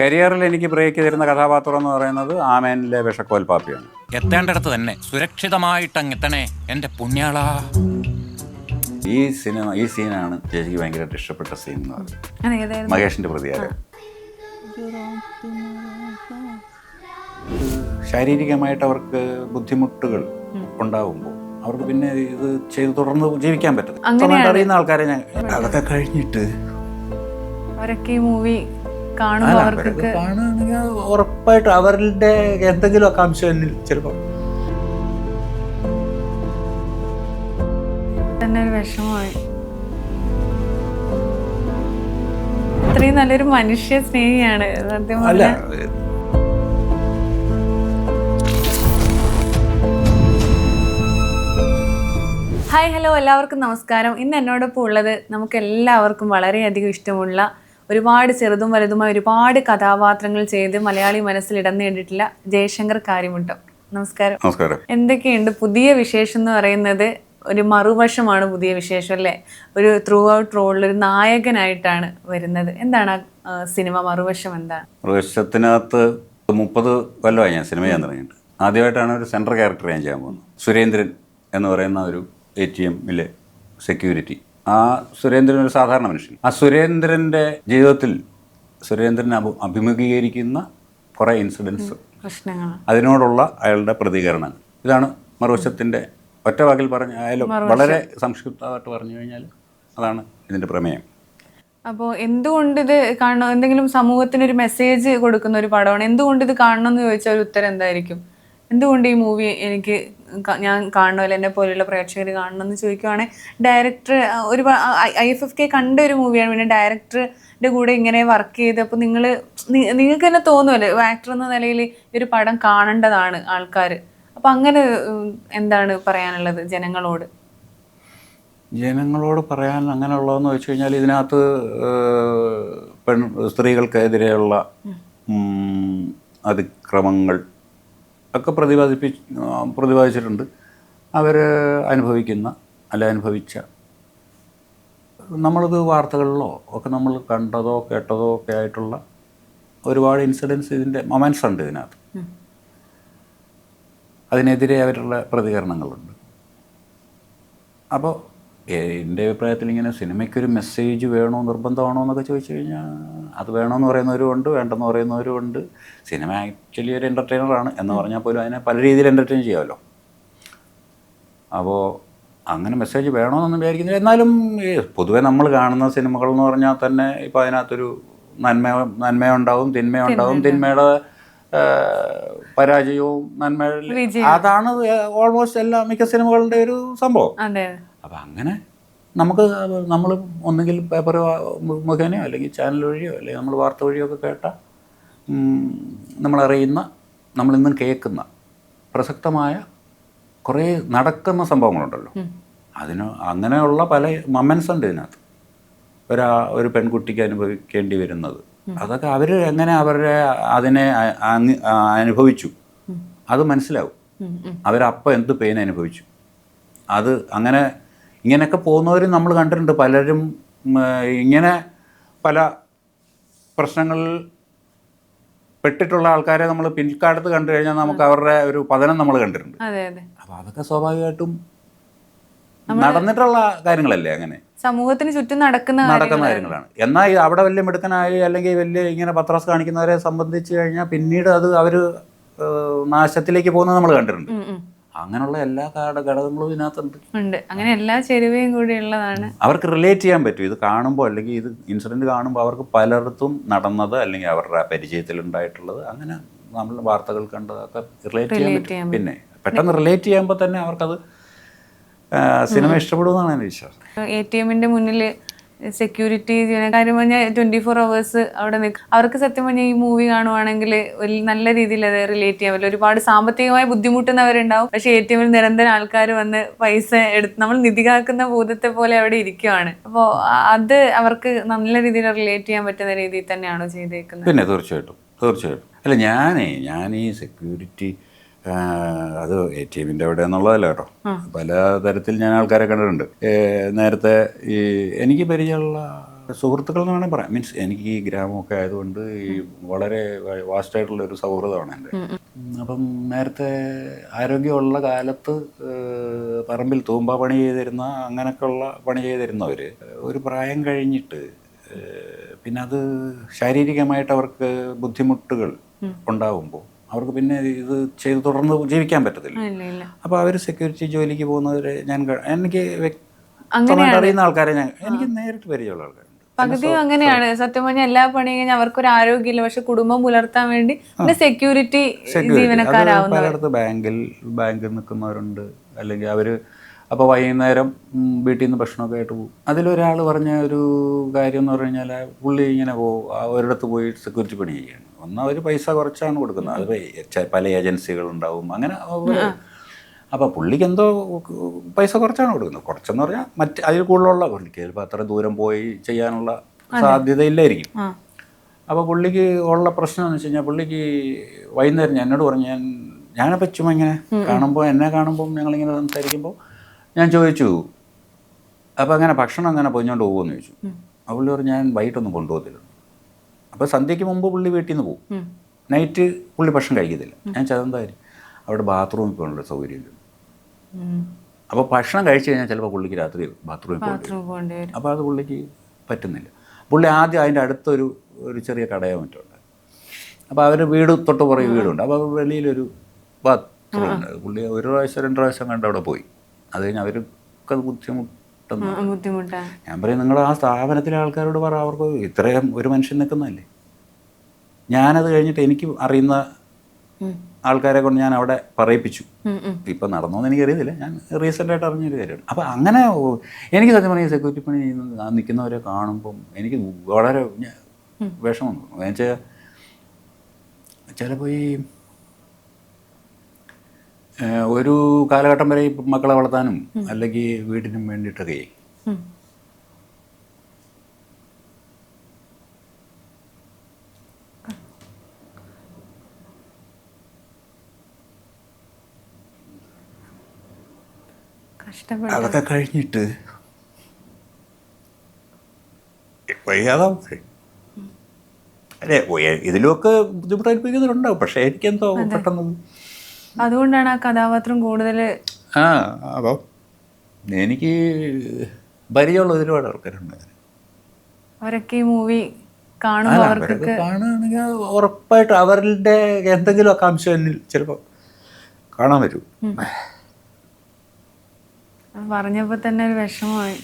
കരിയറിൽ എനിക്ക് ബ്രേക്ക് തരുന്ന കഥാപാത്രം എന്ന് പറയുന്നത് ആമേനിലെ വിഷക്കോൽ പാപ്പിയാണ്. എത്തേണ്ടടത്ത് തന്നെ സുരക്ഷിതമായിട്ട് എത്തണേ എന്റെ പുണ്യാളാ. ഈ സിനിമ ഈ സീനാണ് ചേച്ചിക്ക് ഭയങ്കരമായിട്ട് ഇഷ്ടപ്പെട്ട സീൻ എന്ന് പറയുന്നത്. മഹേഷിന്റെ മഹേഷിന്റെ പ്രതികാരം. ശാരീരികമായിട്ട് അവർക്ക് ബുദ്ധിമുട്ടുകൾ ഉണ്ടാവുമ്പോൾ അവർക്ക് പിന്നെ ഇത് ചെയ്ത് തുടർന്ന് ജീവിക്കാൻ പറ്റും അറിയുന്ന ആൾക്കാരെ ഞാൻ അതൊക്കെ കഴിഞ്ഞിട്ട് അവരൊക്കെ ഈ മൂവി കാണുകയാണെങ്കിൽ ഉറപ്പായിട്ടും അവരുടെ എന്തെങ്കിലുമൊക്കെ അംശം എന്നിൽ ചിലപ്പോൾ തന്നെ ഒരു വിഷമമായി. ഇത്രയും നല്ലൊരു മനുഷ്യ സ്നേഹിയാണ്. സത്യം ഹായ് ഹലോ. എല്ലാവർക്കും നമസ്കാരം. ഇന്ന് എന്നോടൊപ്പം ഉള്ളത് നമുക്ക് എല്ലാവർക്കും വളരെയധികം ഇഷ്ടമുള്ള ഒരുപാട് ചെറുതും വലുതുമായ ഒരുപാട് കഥാപാത്രങ്ങൾ ചെയ്ത് മലയാളി മനസ്സിൽ ഇടം നേടിയിട്ടുള്ള ജയശങ്കർ കാര്യമുട്ടം നമസ്കാരം. നമസ്കാരം. എന്തൊക്കെയുണ്ട് പുതിയ വിശേഷം എന്ന് പറയുന്നത്? ഒരു മറുവശമാണ് പുതിയ വിശേഷം അല്ലേ? ഒരു ത്രൂ ഔട്ട് റോളിൽ ഒരു നായകനായിട്ടാണ് വരുന്നത്. എന്താണ് ആ, സിനിമ മറുവശം എന്താ മറുവശത്തിനകത്ത് മുപ്പത് കൊല്ലമായി ഞാൻ സിനിമ ചെയ്യാൻ തുടങ്ങിയിട്ട്. ആദ്യമായിട്ടാണ് ഒരു സെൻട്രൽ ക്യാരക്ടർ ഞാൻ ചെയ്യാൻ പോകുന്നത്. സുരേന്ദ്രൻ എന്ന് പറയുന്ന ഒരു എ ടി എമ്മിലെ സെക്യൂരിറ്റി ആ സുരേന്ദ്രൻ ഒരു സാധാരണ മനുഷ്യൻ. ആ സുരേന്ദ്രന്റെ ജീവിതത്തിൽ സുരേന്ദ്രൻ അഭി അഭിമുഖീകരിക്കുന്ന കുറേ ഇൻസിഡൻസ് അതിനോടുള്ള അയാളുടെ പ്രതികരണം ഇതാണ് മറുവശത്തിന്റെ ഒറ്റ വാക്കിൽ പറഞ്ഞ ആയാലും വളരെ സംക്ഷിപ്തമായിട്ട് പറഞ്ഞു കഴിഞ്ഞാൽ അതാണ് ഇതിന്റെ പ്രമേയം. അപ്പോൾ എന്തുകൊണ്ട് ഇത് കാണണം? എന്തെങ്കിലും സമൂഹത്തിന് ഒരു മെസ്സേജ് കൊടുക്കുന്ന ഒരു പടമാണ്. എന്തുകൊണ്ട് ഇത് കാണണം എന്ന് ചോദിച്ചാൽ ഒരു ഉത്തരം എന്തായിരിക്കും? എന്തുകൊണ്ട് ഈ മൂവി എനിക്ക് ഞാൻ ഞാൻ കാണണമല്ലോ എന്നെ പോലെയുള്ള പ്രേക്ഷകർ കാണണം എന്ന് ചോദിക്കുവാണെങ്കിൽ ഡയറക്ടർ ഒരു ഐ എഫ് എഫ് കെ കണ്ട ഒരു മൂവിയാണ് പിന്നെ ഡയറക്ടറുടെ കൂടെ ഇങ്ങനെ വർക്ക് ചെയ്ത് അപ്പോൾ നിങ്ങൾ നിങ്ങൾക്ക് തന്നെ തോന്നുമല്ലോ ആക്ടർ എന്ന നിലയിൽ ഒരു പടം കാണേണ്ടതാണ് ആൾക്കാർ അപ്പം അങ്ങനെ എന്താണ് പറയാനുള്ളത് ജനങ്ങളോട്? ജനങ്ങളോട് പറയാൻ അങ്ങനെയുള്ളതെന്ന് വെച്ച് കഴിഞ്ഞാൽ ഇതിനകത്ത് പെൺ സ്ത്രീകൾക്കെതിരെയുള്ള അതിക്രമങ്ങൾ ഒക്കെ പ്രതിപാദിപ്പി പ്രതിപാദിച്ചിട്ടുണ്ട്. അവർ അനുഭവിക്കുന്ന അല്ല അനുഭവിച്ച നമ്മളിത് വാർത്തകളിലോ ഒക്കെ നമ്മൾ കണ്ടതോ കേട്ടതോ ഒക്കെ ആയിട്ടുള്ള ഒരുപാട് ഇൻസിഡൻസ് ഇതിന്റെ മൊമെന്റ്സ് ഉണ്ട് ഇതിനകത്ത്. അതിനെതിരെ അവരുടെ പ്രതികരണങ്ങളുണ്ട്. അപ്പോൾ എന്റെ അഭിപ്രായത്തിൽ ഇങ്ങനെ സിനിമയ്ക്കൊരു മെസ്സേജ് വേണോ നിർബന്ധമാണോ എന്നൊക്കെ ചോദിച്ചു കഴിഞ്ഞാൽ അത് വേണമെന്ന് പറയുന്നവരും ഉണ്ട് വേണ്ടെന്ന് പറയുന്നവരും ഉണ്ട്. സിനിമ ആക്ച്വലി ഒരു എന്റർടൈനറാണ് എന്ന് പറഞ്ഞാൽ പോലും അതിനെ പല രീതിയിൽ എന്റർടൈൻ ചെയ്യാമല്ലോ. അപ്പോൾ അങ്ങനെ മെസ്സേജ് വേണമെന്നൊന്നും വിചാരിക്കുന്നില്ല. എന്നാലും പൊതുവേ നമ്മൾ കാണുന്ന സിനിമകൾ എന്ന് പറഞ്ഞാൽ തന്നെ ഇപ്പോൾ അതിനകത്തൊരു നന്മ നന്മയുണ്ടാവും തിന്മയുണ്ടാവും തിന്മയുടെ പരാജയവും നന്മയുടെ. അതാണ് ഓൾമോസ്റ്റ് എല്ലാ മിക്ക സിനിമകളുടെ ഒരു സംഭവം. അതെ അതെ അപ്പം അങ്ങനെ നമുക്ക് നമ്മൾ ഒന്നുകിൽ പേപ്പർ മുഖേനയോ അല്ലെങ്കിൽ ചാനൽ വഴിയോ അല്ലെങ്കിൽ നമ്മൾ വാർത്ത വഴിയോ ഒക്കെ കേട്ട നമ്മളറിയുന്ന നമ്മളിന്നും കേൾക്കുന്ന പ്രസക്തമായ കുറേ നടക്കുന്ന സംഭവങ്ങളുണ്ടല്ലോ. അതിന് അങ്ങനെയുള്ള പല മൊമെൻസ് ഉണ്ട് ഇതിനകത്ത്. ഒരാ ഒരു പെൺകുട്ടിക്ക് അനുഭവിക്കേണ്ടി വരുന്നത്. അതൊക്കെ അവർ എങ്ങനെ അവരുടെ അതിനെ അനുഭവിച്ചു? അത് മനസ്സിലാവും. അവരപ്പം എന്ത് പെയിൻ അനുഭവിച്ചു? അത് അങ്ങനെ ഇങ്ങനെയൊക്കെ പോകുന്നവരും നമ്മൾ കണ്ടിട്ടുണ്ട്. പലരും ഇങ്ങനെ പല പ്രശ്നങ്ങളിൽ പെട്ടിട്ടുള്ള ആൾക്കാരെ നമ്മൾ പിൻകാലത്ത് കണ്ടു കഴിഞ്ഞാൽ നമുക്ക് അവരുടെ ഒരു പതനം നമ്മൾ കണ്ടിട്ടുണ്ട്. അപ്പോൾ അതൊക്കെ സ്വാഭാവികമായിട്ടും നടന്നിട്ടുള്ള കാര്യങ്ങളല്ലേ അങ്ങനെ? സമൂഹത്തിന് ചുറ്റും നടക്കുന്ന നടക്കുന്ന കാര്യങ്ങളാണ്. എന്നാൽ അവിടെ വലിയ മിടുക്കനായി അല്ലെങ്കിൽ വലിയ ഇങ്ങനെ പത്രാസ് കാണിക്കുന്നവരെ സംബന്ധിച്ച് കഴിഞ്ഞാൽ പിന്നീട് അത് അവർ നാശത്തിലേക്ക് പോകുന്നത് നമ്മൾ കണ്ടിട്ടുണ്ട്. അങ്ങനെയുള്ള എല്ലാ ഘട- ഘടകങ്ങളും ഇതിനകത്തുണ്ട്. ഉണ്ട്. അങ്ങനെ എല്ലാ ചെരുവയും കൂടി ഉള്ളതാണ്. അവർക്ക് റിലേറ്റ് ചെയ്യാൻ പറ്റും. ഇത് കാണുമ്പോൾ അല്ലെങ്കിൽ ഇത് ഇൻസിഡന്റ് കാണുമ്പോൾ അവർക്ക് പലയിടത്തും നടന്നത് അല്ലെങ്കിൽ അവരുടെ പരിചയത്തിൽ ഉണ്ടായിട്ടുള്ളത് അങ്ങനെ നമ്മൾ വാർത്തകൾ കണ്ടതൊക്കെ റിലേറ്റ് ചെയ്യാൻ പറ്റും. പിന്നെ പെട്ടെന്ന് റിലേറ്റ് ചെയ്യുമ്പോൾ തന്നെ അവർക്കത് സിനിമ ഇഷ്ടപ്പെടുമെന്നാണ് എന്റെ വിശ്വാസം. എ ടി എമ്മിന്റെ മുന്നിൽ സെക്യൂരിറ്റി കാര്യം പറഞ്ഞാൽ ട്വന്റി ഫോർ അവേഴ്സ് അവിടെ നിൽക്കും അവർക്ക് സത്യം പറഞ്ഞാൽ ഈ മൂവി കാണുവാണെങ്കിൽ ഒരു നല്ല രീതിയിൽ അത് റിലേറ്റ് ചെയ്യാൻ പറ്റില്ല ഒരുപാട് സാമ്പത്തികമായി ബുദ്ധിമുട്ടുന്നവരുണ്ടാവും. പക്ഷേ എ ടി എമ്മിൽ നിരന്തരം ആൾക്കാർ വന്ന് പൈസ എടുത്ത് നമ്മൾ നിധി കാക്കുന്ന ഭൂതത്തെ പോലെ അവിടെ ഇരിക്കുവാണ്. അപ്പോൾ അത് അവർക്ക് നല്ല രീതിയിൽ റിലേറ്റ് ചെയ്യാൻ പറ്റുന്ന രീതിയിൽ തന്നെയാണോ ചെയ്തേക്കുന്നത്? പിന്നെ തീർച്ചയായിട്ടും തീർച്ചയായിട്ടും. അല്ല ഞാനേ ഞാൻ ഈ സെക്യൂരിറ്റി അത് എ ടി എമ്മിന്റെ അവിടെ എന്നുള്ളതല്ല കേട്ടോ. പല തരത്തിൽ ഞാൻ ആൾക്കാരെ കണ്ടിട്ടുണ്ട്. നേരത്തെ ഈ എനിക്ക് പരിചയമുള്ള സുഹൃത്തുക്കൾ എന്ന് വേണമെങ്കിൽ പറയാം. മീൻസ് എനിക്ക് ഈ ഗ്രാമമൊക്കെ ആയതുകൊണ്ട് ഈ വളരെ വാസ്റ്റായിട്ടുള്ള ഒരു സൗഹൃദമാണ് എന്റെ. അപ്പം നേരത്തെ ആരോഗ്യമുള്ള കാലത്ത് പറമ്പിൽ തൂമ്പ പണി ചെയ്തിരുന്ന അങ്ങനെയൊക്കെയുള്ള പണി ചെയ്തിരുന്നവർ ഒരു പ്രായം കഴിഞ്ഞിട്ട് പിന്നെ അത് ശാരീരികമായിട്ട് അവർക്ക് ബുദ്ധിമുട്ടുകൾ ഉണ്ടാകുമ്പോൾ അവർക്ക് പിന്നെ ഇത് ചെയ്ത് തുടർന്ന് ജീവിക്കാൻ പറ്റത്തില്ല. അപ്പോൾ അവർ സെക്യൂരിറ്റി ജോലിക്ക് പോകുന്നവരെ ഞാൻ എനിക്ക്. വ്യക്തമായിട്ട് അറിയുന്ന ആൾക്കാരെ ഞാൻ എനിക്ക് നേരിട്ട് പരിചയമുള്ള ആൾക്കാർ പകുതിയും അങ്ങനെയാണ്. സത്യം പറഞ്ഞാൽ എല്ലാ പണിയും കഴിഞ്ഞാൽ അവർക്കൊരു ആരോഗ്യമില്ല. പക്ഷെ കുടുംബം പുലർത്താൻ വേണ്ടി പിന്നെ സെക്യൂരിറ്റി ജീവനക്കാരാവുന്നു പലയിടത്ത് ബാങ്കിൽ ബാങ്കിൽ നിൽക്കുന്നവരുണ്ട്. അല്ലെങ്കിൽ അവർ അപ്പോൾ വൈകുന്നേരം വീട്ടിൽ നിന്ന് ഭക്ഷണമൊക്കെ ആയിട്ട് പോകും. അതിലൊരാൾ പറഞ്ഞ ഒരു കാര്യം എന്ന് പറഞ്ഞു കഴിഞ്ഞാൽ പുള്ളി ഇങ്ങനെ പോകും. ഒരിടത്ത് പോയി സെക്യൂരിറ്റി പണി ചെയ്യാണ് ഒന്ന് അവർ പൈസ കുറച്ചാണ് കൊടുക്കുന്നത്. അത് പല ഏജൻസികളുണ്ടാവും. അങ്ങനെ അപ്പോൾ പുള്ളിക്ക് എന്തോ പൈസ കുറച്ചാണ് കൊടുക്കുന്നത്. കുറച്ചെന്ന് പറഞ്ഞാൽ മറ്റ് അതിൽ കൂടുതലുള്ള പുള്ളിക്ക്. ചിലപ്പോൾ അത്ര ദൂരം പോയി ചെയ്യാനുള്ള സാധ്യതയില്ലായിരിക്കും. അപ്പൊ അപ്പോൾ പുള്ളിക്ക് ഉള്ള പ്രശ്നം എന്ന് വെച്ച് കഴിഞ്ഞാൽ പുള്ളിക്ക് വൈകുന്നേരം ഞാൻ എന്നോട് പറഞ്ഞു ഞാൻ ഞാനപ്പോൾ ചുമ്മാ ഇങ്ങനെ കാണുമ്പോൾ എന്നെ കാണുമ്പോൾ ഞങ്ങളിങ്ങനെ സംസാരിക്കുമ്പോൾ ഞാൻ ചോദിച്ചു അപ്പോൾ അങ്ങനെ ഭക്ഷണം അങ്ങനെ പൊഞ്ഞോണ്ട് പോകുമെന്ന് ചോദിച്ചു. അപ്പോൾ പുള്ളി പറഞ്ഞു ഞാൻ വൈകിട്ടൊന്നും കൊണ്ടുപോകത്തില്ല. അപ്പോൾ സന്ധ്യയ്ക്ക് മുമ്പ് പുള്ളി വീട്ടിൽ നിന്ന് പോകും നൈറ്റ് പുള്ളി ഭക്ഷണം കഴിക്കത്തില്ല. ഞാൻ ചതെന്തായാലും അവിടെ ബാത്റൂമിൽ പോകാനുള്ള സൗകര്യമില്ല. അപ്പോൾ ഭക്ഷണം കഴിച്ചു കഴിഞ്ഞാൽ ചിലപ്പോൾ പുള്ളിക്ക് രാത്രി ബാത്റൂമിൽ പോകേണ്ടി വരും. അപ്പോൾ അത് പുള്ളിക്ക് പറ്റുന്നില്ല. പുള്ളി ആദ്യം അതിന്റെ അടുത്തൊരു ഒരു ചെറിയ കടയോ മറ്റോ ഉണ്ട്. അപ്പോൾ അവർ വീട് തൊട്ട് പുറകെ വീടുണ്ട്. അപ്പോൾ വെളിയിലൊരു ബാത്റൂം ഉണ്ട്. പുള്ളി ഒരു പ്രാവശ്യം രണ്ട് പ്രാവശ്യം കണ്ട് അവിടെ പോയി. അത് കഴിഞ്ഞ് അവർക്ക് അത് ബുദ്ധിമുട്ടെന്ന് ബുദ്ധിമുട്ടാണ് ഞാൻ പറയും നിങ്ങൾ ആ സ്ഥാപനത്തിലെ ആൾക്കാരോട് പറ അവർക്ക് ഇത്രയും ഒരു മനുഷ്യൻ നിൽക്കുന്നതല്ലേ? ഞാനത് കഴിഞ്ഞിട്ട് എനിക്ക് അറിയുന്ന ആൾക്കാരെ കൊണ്ട് ഞാൻ അവിടെ പറയിപ്പിച്ചു. ഇപ്പൊ നടന്നോന്ന് എനിക്കറിയത്തില്ല ഞാൻ റീസെന്റ് ആയിട്ട് അറിഞ്ഞൊരു കാര്യമാണ്. അപ്പോൾ അങ്ങനെ എനിക്ക് സത്യം പറഞ്ഞാൽ സെക്യൂരിറ്റി പണി ചെയ്യുന്ന നിൽക്കുന്നവരെ കാണുമ്പം എനിക്ക് വളരെ വിഷമം തോന്നും. എന്നുവെച്ചാൽ ചിലപ്പോൾ ഈ ഒരു കാലഘട്ടം വരെ മക്കളെ വളർത്താനും അല്ലെങ്കിൽ വീടിനും വേണ്ടിയിട്ടൊക്കെ. അതൊക്കെ കഴിഞ്ഞിട്ട് വയ്യാതാവും. അല്ലേ ഇതിലുമൊക്കെ ബുദ്ധിമുട്ട് അനുഭവിക്കുന്നുണ്ടാവും പക്ഷേ എനിക്കെന്തോ പെട്ടെന്ന് അതുകൊണ്ടാണ് ആ കഥാപാത്രം കൂടുതൽ ആ അപ്പോൾ എനിക്ക് പരിചയമുള്ള ഒരുപാട് ആൾക്കാരുണ്ട്. അവരൊക്കെ ഈ മൂവി കാണുമ്പോൾ കാണുകയാണെങ്കിൽ ഉറപ്പായിട്ട് അവരുടെ എന്തെങ്കിലുമൊക്കെ അംശം എന്നിൽ ചിലപ്പോൾ കാണാൻ പറ്റൂ. പറഞ്ഞപ്പോൾ പറഞ്ഞപ്പോ തന്നെ ഒരു വിഷമമായി.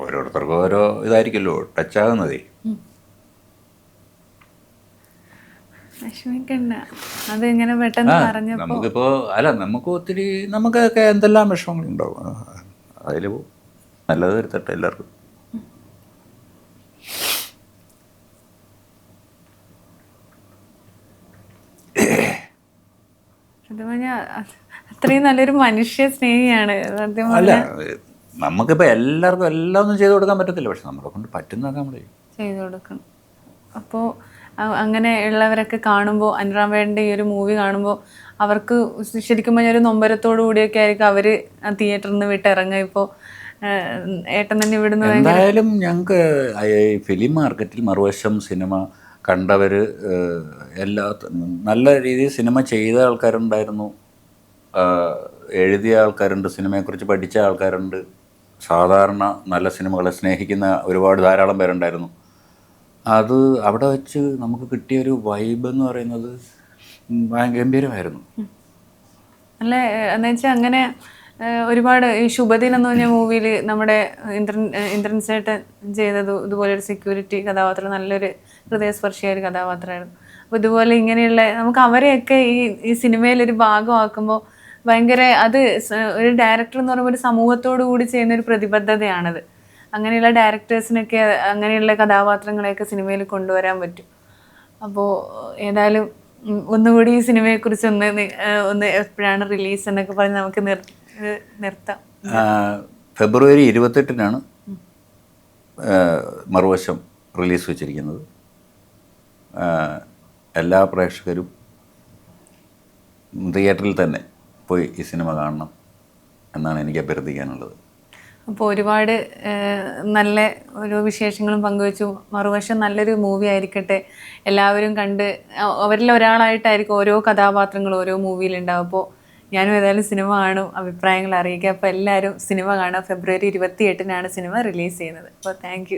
ഓരോരുത്തർക്കും ഓരോ ഇതായിരിക്കുമല്ലോ ടച്ചാകുന്നതേ വിഷമിക്കണ്ട. അത് ഇങ്ങനെ പെട്ടെന്ന് പറഞ്ഞപ്പോ? നമുക്കിപ്പോ അല്ല നമുക്ക് ഒത്തിരി നമുക്കൊക്കെ എന്തെല്ലാം വിഷമങ്ങളുണ്ടാവും അതിൽ നല്ലത് വരുത്തട്ടെ എല്ലാവർക്കും. അത്രയും നല്ലൊരു മനുഷ്യ സ്നേഹിയാണ്. അല്ല നമുക്കിപ്പോ എല്ലാവർക്കും എല്ലാം ഒന്നും ചെയ്തു കൊടുക്കാൻ പറ്റത്തില്ല. പക്ഷെ നമ്മളെ കൊണ്ട് പറ്റുന്നതൊക്കെ നമ്മൾ ചെയ്തു കൊടുക്കണം. അപ്പോൾ അങ്ങനെ ഉള്ളവരൊക്കെ കാണുമ്പോൾ അനുരാമേടന്റെ ഈ ഒരു മൂവി കാണുമ്പോൾ അവർക്ക് ശരിക്കും പറഞ്ഞാൽ ഒരു നൊമ്പരത്തോടു കൂടിയൊക്കെ ആയിരിക്കും അവർ തിയേറ്ററിൽ നിന്ന് വിട്ട് ഇറങ്ങുക ഇപ്പോൾ ഏട്ടൻ തന്നെ ഇവിടുന്ന് എന്തായാലും ഞങ്ങൾക്ക് ഫിലിം മാർക്കറ്റിൽ മറുവശം സിനിമ കണ്ടവർ എല്ലാ നല്ല രീതിയിൽ സിനിമ ചെയ്ത ആൾക്കാരുണ്ടായിരുന്നു. എഴുതിയ ആൾക്കാരുണ്ട് സിനിമയെക്കുറിച്ച് പഠിച്ച ആൾക്കാരുണ്ട്. സാധാരണ നല്ല സിനിമകളെ സ്നേഹിക്കുന്ന ഒരുപാട് ധാരാളം പേരുണ്ടായിരുന്നു. അത് അവിടെ വെച്ച് നമുക്ക് കിട്ടിയ ഒരു വൈബ് എന്ന് പറയുന്നത് ഗംഭീരമായിരുന്നു. അല്ല? എന്ന് വെച്ചാൽ അങ്ങനെ ഒരുപാട് ഈ ശുഭദിനം എന്ന് പറഞ്ഞ മൂവിയിൽ നമ്മുടെ ഇന്ദ്രൻ ഇന്ദ്രൻ ചേട്ടൻ ചെയ്തത് ഇതുപോലെ ഒരു സെക്യൂരിറ്റി കഥാപാത്രം നല്ലൊരു ഹൃദയസ്പർശിയായ ഒരു കഥാപാത്രമായിരുന്നു. അപ്പോൾ ഇതുപോലെ ഇങ്ങനെയുള്ള നമുക്ക് അവരെയൊക്കെ ഈ ഈ സിനിമയിൽ ഒരു ഭാഗമാക്കുമ്പോൾ ഭയങ്കര അത് ഒരു ഡയറക്ടർ എന്ന് പറയുമ്പോൾ ഒരു സമൂഹത്തോടു കൂടി ചെയ്യുന്ന ഒരു പ്രതിബദ്ധതയാണത്. അങ്ങനെയുള്ള ഡയറക്ടേഴ്സിനൊക്കെ അങ്ങനെയുള്ള കഥാപാത്രങ്ങളെയൊക്കെ സിനിമയിൽ കൊണ്ടുവരാൻ പറ്റും. അപ്പോൾ ഏതായാലും ഒന്നുകൂടി ഈ സിനിമയെക്കുറിച്ച് ഒന്ന് ഒന്ന് എപ്പോഴാണ് റിലീസ് എന്നൊക്കെ പറഞ്ഞ് നമുക്ക് നിർത്താം. ഫെബ്രുവരി ഇരുപത്തെട്ടിനാണ് മറുവശം റിലീസ് വെച്ചിരിക്കുന്നത്. എല്ലാ പ്രേക്ഷകരും തിയേറ്ററിൽ തന്നെ പോയി ഈ സിനിമ കാണണം എന്നാണ് എനിക്ക് അഭ്യർത്ഥിക്കാനുള്ളത്. അപ്പോൾ ഒരുപാട് നല്ല ഓരോ വിശേഷങ്ങളും പങ്കുവച്ചു. മറുവശം നല്ലൊരു മൂവി ആയിരിക്കട്ടെ. എല്ലാവരും കണ്ട് അവരിൽ ഒരാളായിട്ടായിരിക്കും ഓരോ കഥാപാത്രങ്ങളും ഓരോ മൂവിയിലുണ്ടാവും അപ്പോൾ ഞാനും ഏതായാലും സിനിമ കാണും അഭിപ്രായങ്ങൾ അറിയിക്കുക. അപ്പോൾ എല്ലാവരും സിനിമ കാണുക. ഫെബ്രുവരി ഇരുപത്തി എട്ടിനാണ് സിനിമ റിലീസ് ചെയ്യുന്നത്. അപ്പോൾ താങ്ക്